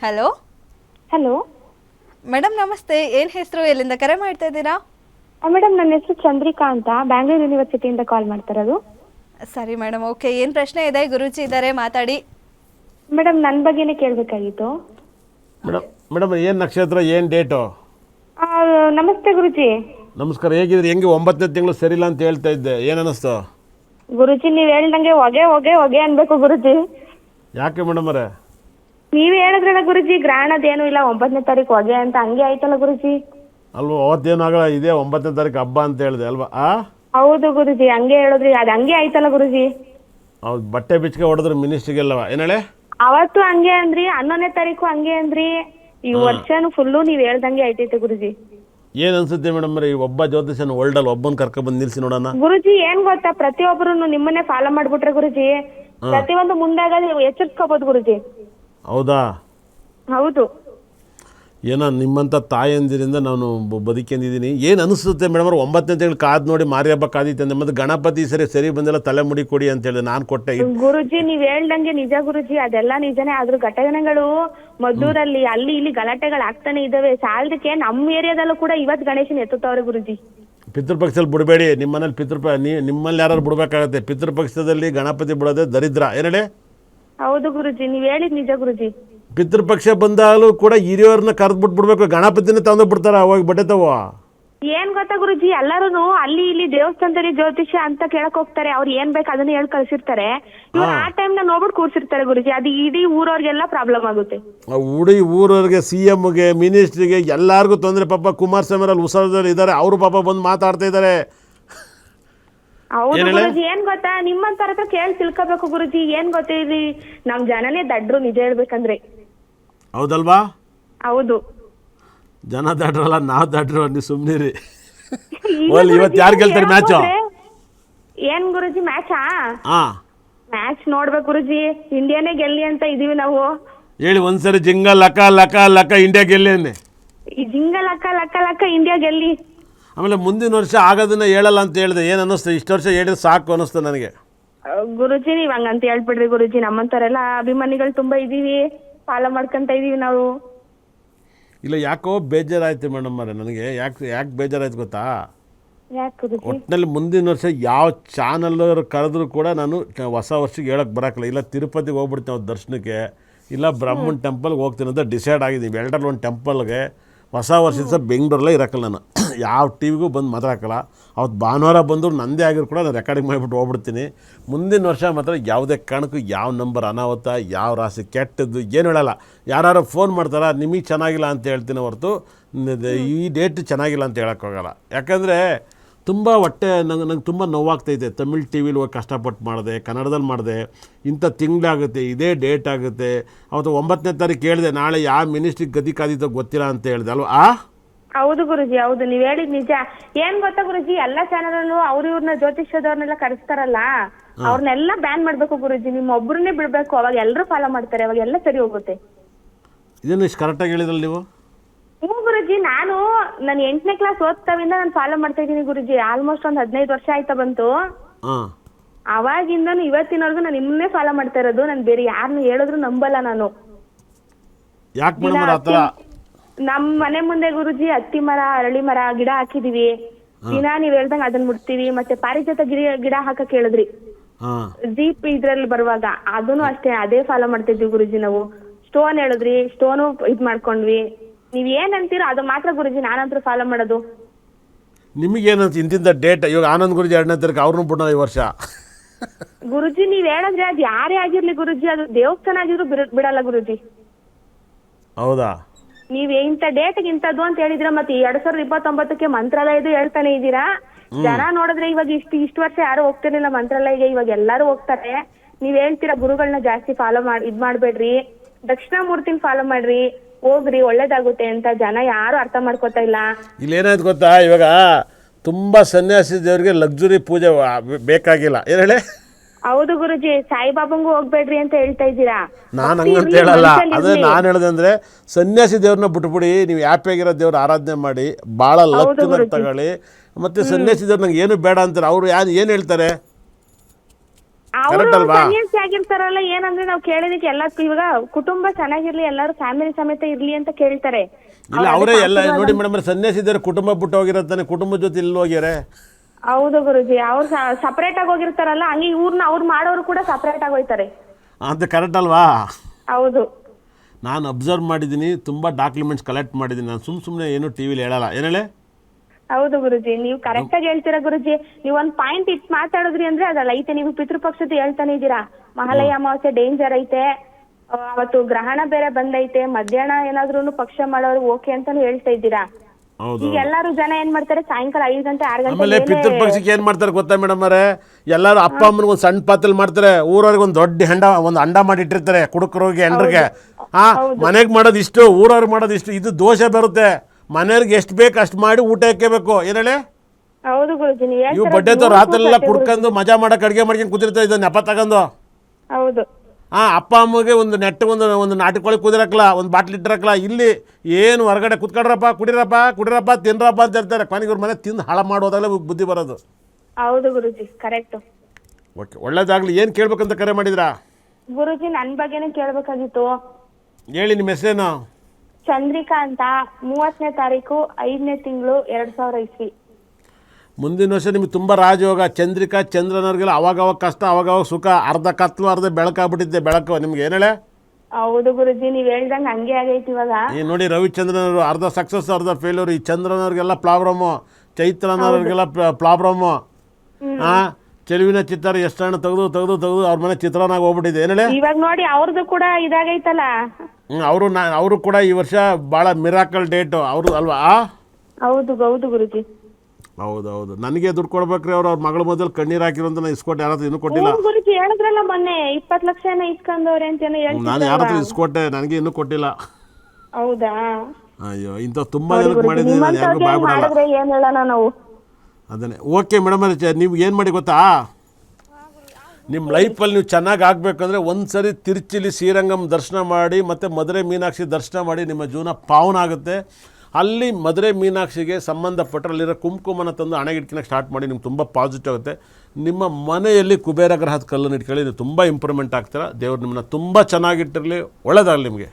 Hello? Hello? Madam ನಮಸ್ತೆ ಏನ್ ಹೆಸರು ಎಲ್ಲಿಂದ ಕರೆ ಮಾಡ್ತಾ ಇದ್ದೀರಾ? ಮೇಡಮ್ ನನ್ನ ಹೆಸರು ಚಂದ್ರಿಕಾ ಅಂತ ಬ್ಯಾಂಗ್ಳೂರ್ ಯೂನಿವರ್ಸಿಟಿಯಿಂದ ಕಾಲ್ ಮಾಡ್ತಿರೋದು ಸರಿ ಮೇಡಮ್ ಓಕೆ ಏನು ಪ್ರಶ್ನೆ ಇದೆ? ಗುರುಜಿ ಇದ್ದಾರೆ ಮಾತಾಡಿ. ಮೇಡಮ್ ನನ್ನ ಬಗ್ಗೆನೇ ಕೇಳಬೇಕಾಗಿತ್ತು. ಮೇಡಮ್ ಮೇಡಮ್ ಏನು ನಕ್ಷತ್ರ ಏನು ಡೇಟು? ನಮಸ್ತೆ ಗುರುಜಿ. ನಮಸ್ಕಾರ ಹೇಗಿದ್ರಿ ಹೆಂಗೆ ಒಂಬತ್ತನೇ ತಿಂಗಳು ಸರಿಲ್ಲ ಅಂತ ಹೇಳ್ತಾ ಇದ್ದೆ. ಏನು ಅನ್ನಿಸ್ತು ಗುರುಜಿ ನೀವು ಹೇಳ್ದಂಗೆ ಹೊಗೆ ಹೊಗೆ ಹೊಗೆ ಅನ್ಬೇಕು ಗುರುಜಿ. ಯಾಕೆ ಮೇಡಮ್ ಅವರೇ? ನೀವ್ ಹೇಳಿದ್ರಲ್ಲ ಗುರುಜಿ ಗ್ರಹಣದೇನು ಇಲ್ಲ ಒಂಬತ್ತನೇ ತಾರೀಕು ಹೊಗೆ ಅಂತ ಹಂಗೆ ಆಯ್ತಲ್ಲ ಗುರುಜಿ? ಅಲ್ವಾ ಅವತ್ತೇನಾಗಲ್ಲ ಇದೇ ಒಂಬತ್ತನೇ ತಾರೀಕು ಹಬ್ಬ ಅಂತ ಹೇಳಿದೆ ಅಲ್ವಾ? ಆ? ಹೌದು ಗುರುಜಿ ಹಂಗೆ ಹೇಳಿದ್ರಿ ಅದ್ ಹಂಗೆ ಆಯ್ತಲ್ಲ ಗುರುಜಿ. ಹೌದು ಬಟ್ಟೆ ಬಿಚ್ಚಿಗೆ ಹೊಡೆದ್ರು ಮಿನಿಸ್ಟ್ರಿಗೆಲ್ಲವ ಏನೇಳೆ ಅವತ್ತು ಹಂಗೆ ಅಂದ್ರಿ ಹನ್ನೊಂದನೇ ತಾರೀಕು ಹಂಗೆ ಅಂದ್ರಿ. ಈ ವರ್ಷನು ಫುಲ್ಲು ನೀವ್ ಹೇಳ್ದಂಗೆ ಆಯ್ತೈತೆ ಗುರುಜಿ. ಏನು ಅನ್ಸುತ್ತೆ ಮೇಡಮ್ ಈ ಒಬ್ಬ ಜ್ಯೋತಿಷನ್ ವರ್ಲ್ಡಲ್ಲಿ ಒಬ್ಬನ ಕರ್ಕೊಬಂದು ನಿಲ್ಸಿ ನೋಡೋಣ? ಗುರುಜಿ ಏನ್ ಗೊತ್ತಾ ಪ್ರತಿಯೊಬ್ಬರು ನಿಮ್ಮನ್ನೇ ಫಾಲೋ ಮಾಡ್ಬಿಟ್ರೆ ಗುರುಜಿ. ಪ್ರತಿಯೊಂದು ಮುಂದಾಗ ನೀವು ಎಚ್ಚರಿಸ್ಕೋಬಹುದು ಗುರುಜಿ. ಹೌದಾ? ಹೌದು. ಏನೋ ನಿಮ್ಮಂಥ ತಾಯಂದಿರಿಂದ ನಾನು ಬ- ಬದುಕೊಂಡಿದ್ದೀನಿ ಏನು ಅನಿಸುತ್ತೆ ಮೇಡಮ್ ಅವ್ರು? ಒಂಬತ್ತನೇ ತಿಂಗಳು ಕಾದು ನೋಡಿ ಮಾರಿ ಹಬ್ಬ ಕಾದಿತ್ತೆ ಅಂದ್ರೆ ಮತ್ತು ಗಣಪತಿ ಸರಿ ಸರಿ ಬಂದಿಲ್ಲ ತಲೆ ಮುಡಿ ಕೊಡಿ ಅಂತ ಹೇಳಿದೆ. ನಾನು ಕೊಟ್ಟೆ ಇದ್- ಗುರುಜಿ ನೀವ್ ಹೇಳ್ದಂಗೆ ನಿಜ ಗುರುಜಿ. ಅದೆಲ್ಲ ನಿಜನೇ. ಆದ್ರೂ ಘಟನೆಗಳು ಮದ್ದೂರಲ್ಲಿ ಅಲ್ಲಿ ಇಲ್ಲಿ ಗಲಾಟೆಗಳು ಆಗ್ತಾನೆ ಇದಾವೆ ಸಾಲದಕ್ಕೆ ನಮ್ಮ ಏರಿಯಾದಲ್ಲೂ ಕೂಡ ಇವತ್ ಗಣೇಶನ್ ಎತ್ತುತ್ತವ್ರೆ ಗುರುಜಿ. ಪಿತೃಪಕ್ಷದಲ್ಲಿ ಬಿಡಬೇಡಿ. ನಿಮ್ಮನೇಲಿ ಪಿತೃಪ ನೀ ನಿಮ್ಮಲ್ಲಿ ಯಾರು ಬಿಡಬೇಕಾಗತ್ತೆ. ಪಿತೃಪಕ್ಷದಲ್ಲಿ ಗಣಪತಿ ಬಿಡೋದೇ ದರಿದ್ರ. ಏನೇಳಿ ಹೌದು ಗುರುಜಿ ನೀವ್ ಹೇಳಿದ್ ನಿಜ ಗುರುಜಿ. ಪಿತೃಪಕ್ಷ ಬಂದಾಗಲೂ ಕೂಡ ಹಿರಿಯವ್ರನ್ನ ಕರೆದು ಬಿಡ್ಬೇಕು ಗಣಪತಿನ ತಂದು ಬಿಡ್ತಾರ ಅವಾಗ ಬಟ್ಟೆ ತಗೋ. ಏನ್ ಗೊತ್ತಾ ಗುರುಜಿ ಎಲ್ಲರೂ ಅಲ್ಲಿ ಇಲ್ಲಿ ದೇವಸ್ಥಾನದಲ್ಲಿ ಜ್ಯೋತಿಷ್ಯ ಅಂತ ಕೇಳಕ್ ಹೋಗ್ತಾರೆ. ಅವ್ರು ಏನ್ ಬೇಕು ಅದನ್ನ ಹೇಳಿ ಕಳ್ಸಿರ್ತಾರೆ. ಇವ್ರು ಆ ಟೈಮ್ನ ನೋಡ್ಬಿಟ್ಟು ಕೂರ್ಸಿರ್ತಾರೆ ಗುರುಜಿ. ಅದು ಇಡೀ ಊರವ್ರಿಗೆಲ್ಲ ಪ್ರಾಬ್ಲಮ್ ಆಗುತ್ತೆ. ಆ ಉಡಿ ಊರವ್ರಿಗೆ ಸಿ ಎಮ್ಗೆ ಮಿನಿಸ್ಟ್ರಿಗೆ ಎಲ್ಲಾರ್ಗು ತೊಂದರೆ. ಪಾಪ ಕುಮಾರಸ್ವಾಮಿ ಅಲ್ಲಿ ಉತ್ಸವದಲ್ಲಿ ಇದ್ದಾರೆ ಅವರು ಪಾಪ ಬಂದು ಮಾತಾಡ್ತಾ ಇದ್ದಾರೆ ಹೌದು? ಗುರುಜಿ ಏನ್ ಗೊತ್ತಾ? ನಿಮ್ಮಂತರ ಹತ್ರ ಕೇಳಿ ತಿಳ್ಕೊಬೇಕು ಗುರುಜಿ ಏನ್ ಗೊತ್ತಿರಿ ನಮ್ ಜನನೇ ದಡ್ರು ನಿಜ ಹೇಳ್ಬೇಕಂದ್ರೆ. ಹೌದಲ್ವಾ? ಹೌದು. ಜನ ದಾಟ್ರಲ್ಲ ನಾವು ದಾಟ್ರು ನೀವು ಸುಮ್ಮನಿರಿ ಈಗ ಓಲ್ ಇವತ್ತು ಗುರೂಜಿ ಯಾರು ಗೆಲ್ತಾರೆ ಮ್ಯಾಚ್? ಏನ್ ಗುರುಜಿ ಮ್ಯಾಚಾ? ಹಾಂ ಮ್ಯಾಚ್ ನೋಡ್ಬೇಕು ಗುರುಜಿ ಇಂಡಿಯಾನೇ ಗೆಲ್ಲಿ ಅಂತ ಇದೀವಿ ನಾವು. ಹೇಳಿ ಒಂದ್ಸರಿ ಜಿಂಗ ಲಕ ಲಕ ಲಕ ಇಂಡಿಯಾ ಗೆಲ್ಲಿ ಅನ್ನಿ. ಈ ಜಿಂಗ ಲಕ ಲಕ್ಕ ಲಕ್ಕ ಇಂಡಿಯಾ ಗೆಲ್ಲಿ. ಆಮೇಲೆ ಮುಂದಿನ ವರ್ಷ ಆಗೋದನ್ನ ಹೇಳಲ್ಲ ಅಂತ ಹೇಳಿದೆ. ಏನು ಅನ್ನಿಸ್ತು? ಇಷ್ಟು ವರ್ಷ ಹೇಳಿದ್ರೆ ಸಾಕು ಅನ್ನಿಸ್ತು ನನಗೆ. ಗುರುಜಿ ನೀವ್ ಹಂಗಂತ ಹೇಳ್ಬಿಡ್ರಿ ಗುರುಜಿ. ನಮ್ಮಂತರೆಲ್ಲ ಅಭಿಮಾನಿಗಳು ತುಂಬಾ ಇದೀವಿ. ಫಾಲೋ ಮಾಡ್ಕೊಂತ ಇದೀವಿ ನಾವು. ಇಲ್ಲ ಯಾಕೋ ಬೇಜಾರಾಯ್ತು ಮೇಡಮ್ ಅವರೇ ನನಗೆ. ಯಾಕೆ ಯಾಕೆ ಬೇಜಾರಾಯ್ತು ಗೊತ್ತಾ? ಯಾಕ್ ಗುರುಜಿ? ಒಟ್ಟಿನಲ್ಲಿ ಮುಂದಿನ ವರ್ಷ ಯಾವ ಚಾನಲ್ ಕರೆದ್ರು ಕೂಡ ನಾನು ಹೊಸ ವರ್ಷಕ್ಕೆ ಹೇಳಕ್ಕೆ ಬರಕಲ್ಲ. ಇಲ್ಲ ತಿರುಪತಿಗೆ ಹೋಗ್ಬಿಡ್ತೀನಿ ಅವ್ರ ದರ್ಶನಕ್ಕೆ. ಇಲ್ಲ ಬ್ರಹ್ಮನ್ ಟೆಂಪಲ್ಗೆ ಹೋಗ್ತೀನಿ ಅಂತ ಡಿಸೈಡ್ ಆಗಿದ್ದೀವಿ ಎರಡರಲ್ಲಿ ಒಂದು ಟೆಂಪಲ್ಗೆ ಹೊಸ ವರ್ಷದ ಸಹ ಬೆಂಗಳೂರಲ್ಲೇ ಇರಕಲ್ಲ ನಾನು. ಯಾವ ಟಿ ವಿಗೂ ಬಂದು ಮಾತಾಡೋಕ್ಕಲ್ಲ ಅವತ್ತು ಭಾನುವಾರ ಬಂದರೂ ನಂದೇ ಆಗಿರೋ ಕೂಡ ನಾನು ರೆಕಾರ್ಡಿಂಗ್ ಮಾಡಿಬಿಟ್ಟು ಹೋಗ್ಬಿಡ್ತೀನಿ. ಮುಂದಿನ ವರ್ಷ ಮಾತ್ರ ಯಾವುದೇ ಕಾರಣಕ್ಕೂ ಯಾವ ನಂಬರ್ ಅನಾಹುತ, ಯಾವ ರಾಶಿ ಕೆಟ್ಟದ್ದು ಏನು ಹೇಳಲ್ಲ. ಯಾರು ಫೋನ್ ಮಾಡ್ತಾರ, ನಿಮಗೆ ಚೆನ್ನಾಗಿಲ್ಲ ಅಂತ ಹೇಳ್ತೀನಿ ಹೊರತು ಈ ಡೇಟ್ ಚೆನ್ನಾಗಿಲ್ಲ ಅಂತ ಹೇಳೋಕ್ಕಾಗಲ್ಲ ಯಾಕಂದರೆ ತುಂಬ ಹೊಟ್ಟೆ ನಂಗೆ ನಂಗೆ ತುಂಬ ನೋವಾಗ್ತೈತೆ. ತಮಿಳ್ ಟಿ ವಿಲಿ ಹೋಗಿ ಕಷ್ಟಪಟ್ಟು ಮಾಡಿದೆ ಕನ್ನಡದಲ್ಲಿ ಮಾಡಿದೆ, ಇಂಥ ತಿಂಗಳಾಗುತ್ತೆ, ಇದೇ ಡೇಟ್ ಆಗುತ್ತೆ. ಅವತ್ತು ಒಂಬತ್ತನೇ ತಾರೀಕು ಹೇಳಿದೆ, ನಾಳೆ ಯಾವ ಮಿನಿಸ್ಟ್ರಿಗೆ ಗತಿ ಕಾದಿತ್ತೋ ಗೊತ್ತಿಲ್ಲ ಅಂತ ಹೇಳಿದೆ, ಅಲ್ವಾ? ಆ? ಹೌದು ಗುರುಜಿ ಹೌದು. ನೀವ್ ಹೇಳಿದ್ ನಿಜ. ಏನ್ ಗೊತ್ತಾ ಗುರುಜಿ? ಎಲ್ಲಾ ಚಾನಲ್ ಅಲ್ಲೂ ಅವ್ರ ಇವ್ರನ್ನ ಜ್ಯೋತಿಷ್ಯದವ್ರನ್ನೆಲ್ಲ ಕರೆಸ್ತಾರಲ್ಲ? ಅವ್ರನ್ನೆಲ್ಲ ಬ್ಯಾನ್ ಮಾಡ್ಬೇಕು ಗುರುಜಿ. ನಿಮ್ ಒಬ್ರನ್ನೇ ಬಿಡ್ಬೇಕು. ಅವಾಗ ಎಲ್ರು ಫಾಲೋ ಮಾಡ್ತಾರೆ. ಅವಾಗ ಎಲ್ಲ ಸರಿ ಹೋಗುತ್ತೆ. ಇದನ್ನ ಇಷ್ಟು ಕರೆಕ್ಟಾಗಿ ಹೇಳಿದ್ರಲ್ಲ ನೀವು? ಹ್ಞೂ ಗುರುಜಿ. ನಾನು ನಾನು ಎಂಟನೇ ಕ್ಲಾಸ್ ಓದ್ತಾವಿಂದ ನಾನು ಫಾಲೋ ಮಾಡ್ತಾ ಇದ್ದೀನಿ ಗುರುಜಿ. ಆಲ್ಮೋಸ್ಟ್ ಒಂದ್ ಹದಿನೈದು ವರ್ಷ ಆಯ್ತಾ ಬಂತು. ಹಾಂ. ಅವಾಗಿಂದನು ಇವತ್ತಿನವರೆಗೂ ನಾನು ನಿಮ್ಮನ್ನೇ ಫಾಲೋ ಮಾಡ್ತಾ ಇರೋದು. ನಾನು ಬೇರೆ ಯಾರನ್ನು ಹೇಳಿದ್ರು ನಂಬಲ್ಲ ನಾನು. ಯಾಕೆ ಮೇಡಮ್ ಆ ಥರ ನಮ್ ಮನೆ ಮುಂದೆ ಗುರುಜಿ ಹತ್ತಿ ಮರ ಅರಳಿ ಮರ ಗಿಡ ಹಾಕಿದೀವಿ. ದಿನ ನೀವ್ ಹೇಳ್ದಂಗ ಅದನ್ ಮುಟ್ತೀವಿ ಮತ್ತೆ ಪಾರಿಜಾತ ಗಿಡ ಗಿಡ ಹಾಕಕ್ ಹೇಳಿದ್ರಿ ಹಾ. ಜೀಪ್ ಇದ್ರಲ್ಲಿ ಬರುವಾಗ ಅದನ್ನು ಅಷ್ಟೇ ಅದೇ ಫಾಲೋ ಮಾಡ್ತಿದ್ವಿ ಗುರುಜಿ ನಾವು. ಸ್ಟೋನ್ ಹೇಳಿದ್ರಿ ಸ್ಟೋನು ಇದ್ ಮಾಡ್ಕೊಂಡ್ವಿ. ನೀವ್ ಏನ್ ಅಂತೀರೋ ಅದು ಮಾತ್ರ ಗುರುಜಿ ನಾನಂತೂ ಫಾಲೋ ಮಾಡೋದು. ನಿಮಗೇನಂತ ಇಂತಿಂಥ ಡೇಟ್ ಇವಾಗ ಆನಂದ್ ಗುರುಜಿ ಎರಡನೇ ತಾರೀಕು ಅವ್ರನ್ನೂ ಬಿಡೋಣ ಈ ವರ್ಷ. ಗುರುಜಿ ನೀವ್ ಹೇಳಿದ್ರೆ ಅದ್ ಯಾರೇ ಆಗಿರ್ಲಿ ಗುರುಜಿ ಅದು ದೇವಸ್ಥಾನ ಆಗಿದ್ರು ಬಿಡ- ಬಿಡಲ್ಲ ಗುರುಜಿ. ಹೌದಾ? ನೀವ್ ಇಂಥ ಡೇಟ್ ಇಂಥದ್ದು ಅಂತ ಹೇಳಿದ್ರ? ಮತ್ತೆ ಎರಡ್ ಸಾವಿರದ ಇಪ್ಪತ್ತೊಂಬತ್ತಕ್ಕೆ ಮಂತ್ರಾಲಯದು ಹೇಳ್ತಾನೆ ಇದ್ದೀರಾ? ಜನ ನೋಡಿದ್ರೆ ಇವಾಗ ಇಷ್ಟು ಇಷ್ಟು ವರ್ಷ ಯಾರು ಹೋಗ್ತಿರ್ಲಿಲ್ಲ ಮಂತ್ರಾಲಯಗೆ ಇವಾಗ ಎಲ್ಲಾರು ಹೋಗ್ತಾರೆ. ನೀವ್ ಹೇಳ್ತೀರಾ ಗುರುಗಳನ್ನ ಜಾಸ್ತಿ ಫಾಲೋ ಮಾಡಿ ಇದ್ ಮಾಡ್ಬೇಡ್ರಿ. ದಕ್ಷಿಣಾಮೂರ್ತಿನ ಫಾಲೋ ಮಾಡ್ರಿ. ಹೋಗ್ರಿ ಒಳ್ಳೇದಾಗುತ್ತೆ ಅಂತ ಜನ ಯಾರು ಅರ್ಥ ಮಾಡ್ಕೊತಾ ಇಲ್ಲ. ಇಲ್ಲೇನಾಯ್ತು ಗೊತ್ತಾ? ಇವಾಗ ತುಂಬಾ ಸನ್ಯಾಸಿ ದೇವರಿಗೆ ಲಕ್ಸುರಿ ಪೂಜೆ ಬೇಕಾಗಿಲ್ಲ. ಏನ್ ಹೇಳಿ? ಹೌದು ಗುರುಜಿ ಸಾಯಿಬಾಬಂಗೂ ಹೋಗ್ಬೇಡ್ರಿ ಅಂತ ಹೇಳ್ತಾ ಇದ್ದೀರಾ. ನಾನು ಹಂಗಂತ ಹೇಳಲ್ಲ. ಅದೇ. ನಾನು ಅಂದ್ರೆ ಸನ್ಯಾಸಿ ದೇವ್ರನ್ನ ಬಿಟ್ಬಿಡಿ ನೀವು ಆಗಿರೋ ದೇವ್ರ ಆರಾಧನೆ ಮಾಡಿ ಬಾಳ ಲಕ್ಷ ಗುರೂಜಿ. ತಗೊಳ್ಳಿ. ಮತ್ತೆ ಸನ್ಯಾಸಿ ದೇವ್ರು ನಂಗೆ ಏನು ಬೇಡ ಅಂತಾರೆ ಅವರು ಯಾರು ಏನು ಹೇಳ್ತಾರೆ? ಅವರು ಸನ್ಯಾಸಿ ಆಗಿರ್ತಾರಲ್ಲ ಏನಂದ್ರೆ ನಾವು ಕೇಳಿದಕ್ಕೆ ಎಲ್ಲ ಇವಾಗ ಕುಟುಂಬ ಚೆನ್ನಾಗಿರ್ಲಿ ಎಲ್ಲರೂ ಫ್ಯಾಮಿಲಿ ಸಮೇತ ಇರ್ಲಿ ಅಂತ ಕೇಳ್ತಾರೆ. ಇಲ್ಲ ಅವರೇ ಎಲ್ಲ ನೋಡಿ ಮೇಡಮ್ ಸನ್ಯಾಸಿ ದೇವ್ರ ಕುಟುಂಬ ಬಿಟ್ಟು ಹೋಗಿರತ್ತಾನೆ ಕುಟುಂಬದ ಜೊತೆ ಇಲ್ಲಿ ಹೋಗ್ಯಾರೆ ಹೌದು ಗುರುಜಿ ಅವ್ರು ಸಪರೇಟ್ ಆಗಿ ಹೋಗಿರ್ತಾರಲ್ಲ ಹಂಗೆ ಇವ್ರನ್ನ ಅವ್ರು ಮಾಡೋರು ಕೂಡ ಸಪರೇಟ್ ಆಗಿ ಹೋಯ್ತಾರೆ. ಅಂತ ಕರೆಕ್ಟ್ ಅಲ್ವಾ? ಹೌದು. ನಾನು ಅಬ್ಸರ್ವ್ ಮಾಡಿದ್ದೀನಿ ತುಂಬ ಡಾಕ್ಯುಮೆಂಟ್ಸ್ ಕಲೆಕ್ಟ್ ಮಾಡಿದ್ದೀನಿ ನಾನು ಸುಮ್ಮ ಸುಮ್ಮನೆ ಏನು ಟಿ ವಿಲಿ ಹೇಳಲ್ಲ. ಏನೇಳೆ ಹೌದು ಗುರುಜಿ ನೀವು ಕರೆಕ್ಟ್ ಆಗಿ ಹೇಳ್ತೀರಾ ಗುರುಜಿ? ನೀವು ಒಂದ್ ಪಾಯಿಂಟ್ ಇಟ್ ಮಾತಾಡಿದ್ರಿ ಅಂದ್ರೆ ಅದಲ್ಲ. ಐತೆ ನೀವು ಪಿತೃಪಕ್ಷದ ಹೇಳ್ತಾನೆ ಇದ್ದೀರಾ. ಮಹಾಲಯ ಅಮಾವಾಸ್ಯೆ ಡೇಂಜರ್ ಐತೆ. ಅವತ್ತು ಗ್ರಹಣ ಬೇರೆ ಬಂದೈತೆ. ಮಧ್ಯಾಹ್ನ ಏನಾದ್ರೂ ಪಕ್ಷ ಮಾಡೋರು ಓಕೆ ಅಂತಾನು ಹೇಳ್ತಾ ಇದ್ದೀರಾ. ಈಗ ಎಲ್ಲಾರು ಜನ ಏನ್ ಮಾಡ್ತಾರೆ? ಸಾಯಂಕಾಲ ಐದು ಗಂಟೆ ಆರು ಆಮೇಲೆ ಗಂಟೆ ಪಿತೃಪಕ್ಷಕ್ಕೆ ಏನು ಮಾಡ್ತಾರೆ ಗೊತ್ತಾ ಮೇಡಮ್ ಅವರೇ? ಎಲ್ಲರೂ ಅಪ್ಪ ಅಮ್ಮನಿಗೆ ಒಂದು ಸಣ್ಣ ಪಾತ್ರೆ ಮಾಡ್ತಾರೆ. ಊರವ್ರಿಗೆ ಒಂದು ದೊಡ್ಡ ಹೆಂಡ ಒಂದು ಅಂಡ ಮಾಡಿಟ್ಟಿರ್ತಾರೆ. ಕುಡುಕರಿಗೆ ಹೆಂಡ್ರಿಗೆ ಹಾ ಮನೆಗೆ ಮಾಡೋದು ಇಷ್ಟು ಊರವ್ರಿಗೆ ಮಾಡೋದು ಇಷ್ಟು ಇದು ದೋಷ ಬರುತ್ತೆ. ಮನೆಯವ್ರಿಗೆ ಎಷ್ಟು ಬೇಕು ಅಷ್ಟು ಮಾಡಿ ಊಟ ಹಾಕ್ಕೋಬೇಕು ಏನ್ ಹೇಳಿ? ಹೌದು ಗುರುಜಿ ನೀವು ಇವು ಬಡ್ಡೆ ಇರೋದು ರಾತ್ರಿ ಎಲ್ಲ ಕುಡ್ಕೊಂಡು ಮಜಾ ಮಾಡಕ್ಕೆ ಅಡುಗೆ ಮಾಡ್ಕೊಂಡು ಕುದಿರ್ತಾ ಇದ್ದ ನೆಪ ತಗೊಂಡು. ಹೌದು. ಹಾಂ ಅಪ್ಪ ಅಮ್ಮಗೆ ಒಂದು ನೆಟ್ಟು ಒಂದು ಒಂದು ನಾಟಿಕೋಳಿ ಕುದಿರಕ್ಕಲ್ಲ ಒಂದು ಬಾಟ್ಲಿ ಇಟ್ಟಿರಕ್ಕಲ್ಲ. ಇಲ್ಲಿ ಏನು ಹೊರಗಡೆ ಕುತ್ಕೊಂಡ್ರಪ್ಪ ಕುಡಿರಪ್ಪ ಕುಡಿರಪ್ಪ ತಿನ್ರಪ್ಪ ಅಂತ ಹೇಳ್ತಾರೆ. ಕೊನೆಗೆ ಇವ್ರ ಮನೆ ತಿಂದು ಹಾಳು ಮಾಡೋದಾಗಲೇ ಬುದ್ಧಿ ಬರೋದು. ಹೌದು ಗುರುಜಿ ಕರೆಕ್ಟ್ ಓಕೆ ಒಳ್ಳೇದಾಗಲಿ. ಏನು ಕೇಳ್ಬೇಕಂತ ಕರೆ ಮಾಡಿದ್ರಾ? ಗುರುಜಿ ನನ್ ಬಗ್ಗೆನೇ ಕೇಳ್ಬೇಕಾಗಿತ್ತು. ಹೇಳಿ ನಿಮ್ಮ ಹೆಸರೇನು? ಚಂದ್ರಿಕಾ ಅಂತ ಮೂವತ್ತನೇ ತಾರೀಕು ಐದನೇ ತಿಂಗಳು ಎರಡ್ ಸಾವಿರ ಇಸ್ವಿ. ಮುಂದಿನ ವರ್ಷ ನಿಮಗೆ ತುಂಬ ರಾಜಯೋಗ. ಚಂದ್ರಿಕಾ ಚಂದ್ರನವ್ರಿಗೆಲ್ಲ ಅವಾಗವಾಗ ಕಷ್ಟ ಅವಾಗವಾಗ ಸುಖ. ಅರ್ಧ ಕತ್ಲು ಅರ್ಧ ಬೆಳಕಾಗ್ಬಿಟ್ಟಿದ್ದೆ ಬೆಳಕು. ನಿಮ್ಗೆ ಏನೇಳೆ ಹೌದು ಗುರುಜಿ ನೀವ್ ಹೇಳ್ದಂಗ ಹಂಗೆ ಆಗೈತಿ ಇವಾಗ. ಈ ನೋಡಿ ರವಿಚಂದ್ರನವರು ಅರ್ಧ ಸಕ್ಸಸ್ ಅರ್ಧ ಫೇಲ್ಯೂರ್ ಈ ಚಂದ್ರನವ್ರಿಗೆಲ್ಲ ಪ್ರಾಬ್ಲಮ್ಮು ಚೈತ್ರನವ್ರಿಗೆಲ್ಲ ಪ್ರಾಬ್ಲಮ್ಮು ಹಾ ಚೆಲುವಿನ ಚಿತ್ರ ಎಷ್ಟು ಹಣ ತೆಗೆದು ತೆಗೆದು ತೆಗೆದು ಅವ್ರ ಮನೆ ಚಿತ್ರನಾಗ ಹೋಗ್ಬಿಟ್ಟಿದೆ. ಏನೇಳೆ ಇವಾಗ ನೋಡಿ ಅವ್ರದ್ದು ಕೂಡ ಇದಾಗೈತಲ್ಲ. ಹ್ಞೂ ಅವರು ನಾ ಅವರು ಕೂಡ ಈ ವರ್ಷ ಬಹಳ ಮಿರಾಕಲ್ ಡೇಟ್ ಅವರು ಅಲ್ವಾ? ಹೌದು ಹೌದು ಗುರುಜಿ. ಹೌದು ಹೌದು. ನನಗೆ ದುಡ್ಡು ಕೊಡ್ಬೇಕ್ರಿ ಅವ್ರು ಅವ್ರ ಮಗಳ ಮೊದಲು ಕಣ್ಣೀರು ಹಾಕಿರೋ ಅಂತ ನಾನು ಇಸ್ಕೊಟ್ಟೆ ಯಾರತ್ರ ಇನ್ನೂ ಕೊಟ್ಟಿಲ್ಲ. ಗುರುಜಿ ಹೇಳಿದ್ರಲ್ಲ ಮೊನ್ನೆ ಇಪ್ಪತ್ ಲಕ್ಷ ಏನೋ ಇಸ್ಕೊಂಡವ್ರೆ ಅಂತ ಏನೋ ನಾನು ಯಾರ ಹತ್ರ ಹೇಳ್ತಿದ್ರಲ್ಲ ಇಸ್ಕೊಟ್ಟೆ ನನಗೆ ಇನ್ನೂ ಕೊಟ್ಟಿಲ್ಲ. ಹೌದಾ? ಅಯ್ಯೋ ಇಂಥ ತುಂಬಾ ಜನಕ್ಕೆ ಮಾಡಿದ್ದೀನಿ ನಾನು ಯಾರಿಗೂ ನಿಮ್ಮಂತವ್ರಿಗೆ ಬಾಯ್ ಬಿಡಲ್ಲ ಮಾಡಿದ್ರೆ ಏನ್ ಹೇಳೋಣ ನಾವು? ಅದನ್ನೇ. ಓಕೆ ಮೇಡಮ್ ನೀವು ಏನು ಮಾಡಿ ಗೊತ್ತಾ? ನಿಮ್ಮ ಲೈಫಲ್ಲಿ ನೀವು ಚೆನ್ನಾಗಿ ಆಗಬೇಕಂದ್ರೆ ಒಂದು ಸರಿ ತಿರುಚಿಲಿ ಶ್ರೀರಂಗಂ ದರ್ಶನ ಮಾಡಿ ಮತ್ತು ಮದುರೆ ಮೀನಾಕ್ಷಿ ದರ್ಶನ ಮಾಡಿ ನಿಮ್ಮ ಜೀವನ ಪಾವನ ಆಗುತ್ತೆ. ಅಲ್ಲಿ ಮಧುರೆ ಮೀನಾಕ್ಷಿಗೆ ಸಂಬಂಧಪಟ್ಟರೆ ಅಲ್ಲಿರೋ ಕುಂಕುಮನ ತಂದು ಹಣೆಗಿಟ್ಕಿನ ಸ್ಟಾರ್ಟ್ ಮಾಡಿ ನಿಮ್ಗೆ ತುಂಬ ಪಾಸಿಟಿವ್ ಆಗುತ್ತೆ. ನಿಮ್ಮ ಮನೆಯಲ್ಲಿ ಕುಬೇರ ಗ್ರಹದ ಕಲ್ಲನ್ನು ಇಟ್ಕೊಳ್ಳಿ ನೀವು ತುಂಬ ಇಂಪ್ರೂವ್ಮೆಂಟ್ ಆಗ್ತೀರಾ? ದೇವ್ರು ನಿಮ್ಮನ್ನ ತುಂಬ ಚೆನ್ನಾಗಿಟ್ಟಿರಲಿ ಒಳ್ಳೆಯದಾಗಲಿ ನಿಮಗೆ.